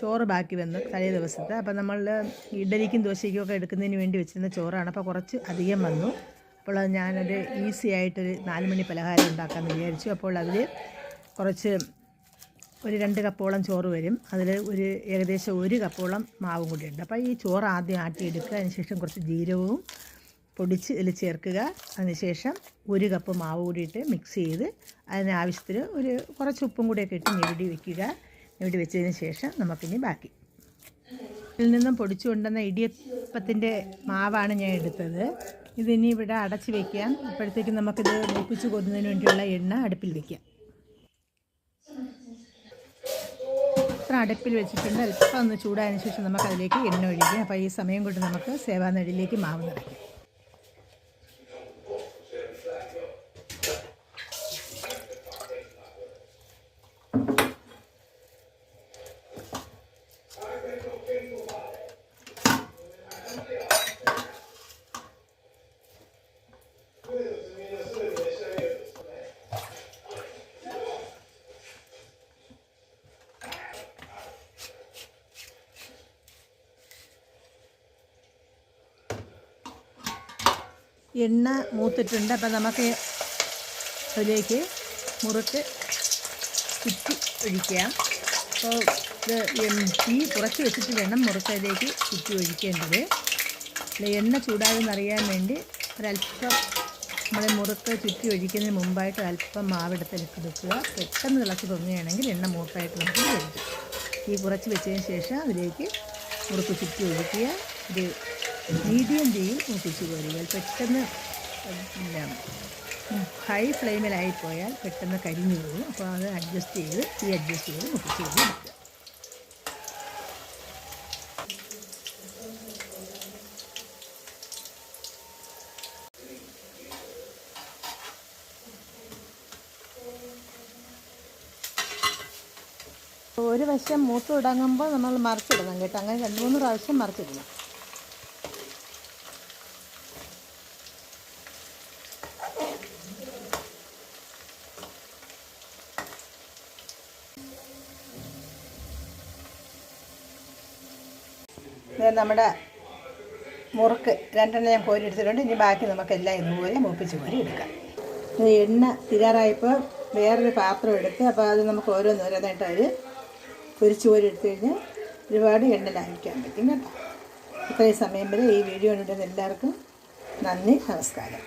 ചോറ് ബാക്കി വന്നു തലേ ദിവസത്തെ. അപ്പോൾ നമ്മൾ ഇഡലിക്കും ദോശയ്ക്കും ഒക്കെ എടുക്കുന്നതിന് വേണ്ടി വെച്ചിരുന്ന ചോറാണ്. അപ്പോൾ കുറച്ച് അധികം വന്നു. അപ്പോൾ അത് ഞാനത് ഈസി ആയിട്ടൊരു നാല് മണി പലഹാരം ഉണ്ടാക്കാമെന്ന് വിചാരിച്ചു. അപ്പോൾ അതിൽ കുറച്ച് ഒരു രണ്ട് കപ്പോളം ചോറ് വരും. അതിൽ ഒരു ഏകദേശം ഒരു കപ്പോളം മാവും കൂടി ഉണ്ട്. അപ്പോൾ ഈ ചോറ് ആദ്യം ആട്ടിയെടുക്കുക. അതിനുശേഷം കുറച്ച് ജീരകവും പൊടിച്ച് ഇതിൽ ചേർക്കുക. അതിനുശേഷം ഒരു കപ്പ് മാവ് കൂടിയിട്ട് മിക്സ് ചെയ്ത് അതിന് ആവശ്യത്തിന് ഒരു കുറച്ച് ഉപ്പും കൂടിയൊക്കെ ഇട്ട് ഞെവിടി വെക്കുക. ഞെവിടി വെച്ചതിന് ശേഷം നമുക്കിനി ബാക്കി. ഇതിൽ നിന്നും പൊടിച്ചു കൊണ്ടുവന്ന ഇടിയപ്പത്തിന്റെ മാവാണ് ഞാൻ എടുത്തത്. ഇതിനി ഇവിടെ അടച്ച് വയ്ക്കാം അപ്പോഴത്തേക്കും നമുക്കിത് മൂപ്പിച്ച് കൊതുന്നതിന് വേണ്ടിയുള്ള എണ്ണ അടുപ്പിൽ വയ്ക്കാം ഇത്ര അടുപ്പിൽ വെച്ചിട്ടുണ്ട്. അല്പം ഒന്ന് ചൂടായതിനു ശേഷം നമുക്ക് അതിലേക്ക് എണ്ണ ഒഴിക്കാം. അപ്പോൾ ഈ സമയം കൊണ്ട് നമുക്ക് സേവാനടിയിലേക്ക് മാവ് നിറയ്ക്കാം. എണ്ണ മൂത്തിട്ടുണ്ട്. അപ്പം നമുക്ക് അതിലേക്ക് മുറുക്ക് ചുറ്റി ഒഴിക്കാം. അപ്പോൾ ഇത് തീ കുറച്ച് വെച്ചിട്ട് വേണം മുറുക്കതിലേക്ക് ചുറ്റി ഒഴിക്കേണ്ടത്. എണ്ണ ചൂടാകുമെന്ന് അറിയാൻ വേണ്ടി ഒരല്പം നമ്മൾ മുറുക്ക് ചുറ്റി ഒഴിക്കുന്നതിന് മുമ്പായിട്ട് അല്പം മാവെടുത്ത് എടുക്കുക പെട്ടെന്ന് തിളച്ച് പൊങ്ങുകയാണെങ്കിൽ എണ്ണ മൂത്തായിട്ട് നമുക്ക് ഒഴിക്കാം. കുറച്ച് വെച്ചതിന് ശേഷം അതിലേക്ക് മുറുക്ക് ചുറ്റി ഒഴിക്കുക ഒരു മീഡിയം തീയിൽ മൂപ്പിച്ച് കോരുക പെട്ടെന്ന് പിന്നെ ഹൈ ഫ്ലെയിമിലായി പോയാൽ പെട്ടെന്ന് കരിഞ്ഞു പോകും. അപ്പോൾ അത് അഡ്ജസ്റ്റ് ചെയ്ത് ഈ അഡ്ജസ്റ്റ് ചെയ്ത് മൂപ്പിച്ച് കോരി ഒരു വശം മൂത്ത് തുടങ്ങുമ്പോൾ നമ്മൾ മറിച്ചിടണം കേട്ടോ. അങ്ങനെ രണ്ട് മൂന്ന് പ്രാവശ്യം മറിച്ചിടണം. നമ്മുടെ മുറുക്ക് രണ്ടെണ്ണം ഞാൻ കോരി എടുത്തിട്ടുണ്ട്. ഇനി ബാക്കി നമുക്കെല്ലാം ഇതുപോലെ മൂപ്പിച്ച് കോരി എടുക്കാം. എണ്ണ തിരാറായപ്പോൾ വേറൊരു പാത്രം എടുത്ത് അപ്പോൾ അത് നമുക്ക് ഓരോന്നോരോന്നായിട്ട് അതിൽ പൊരിച്ച് കോരി എടുത്തു കഴിഞ്ഞാൽ ഒരുപാട് എണ്ണ ലാഭിക്കാൻ പറ്റും കേട്ടോ. ഇത്രയും സമയം വരെ ഈ വീഡിയോ കണ്ടിരുന്ന എല്ലാവർക്കും നന്ദി നമസ്കാരം.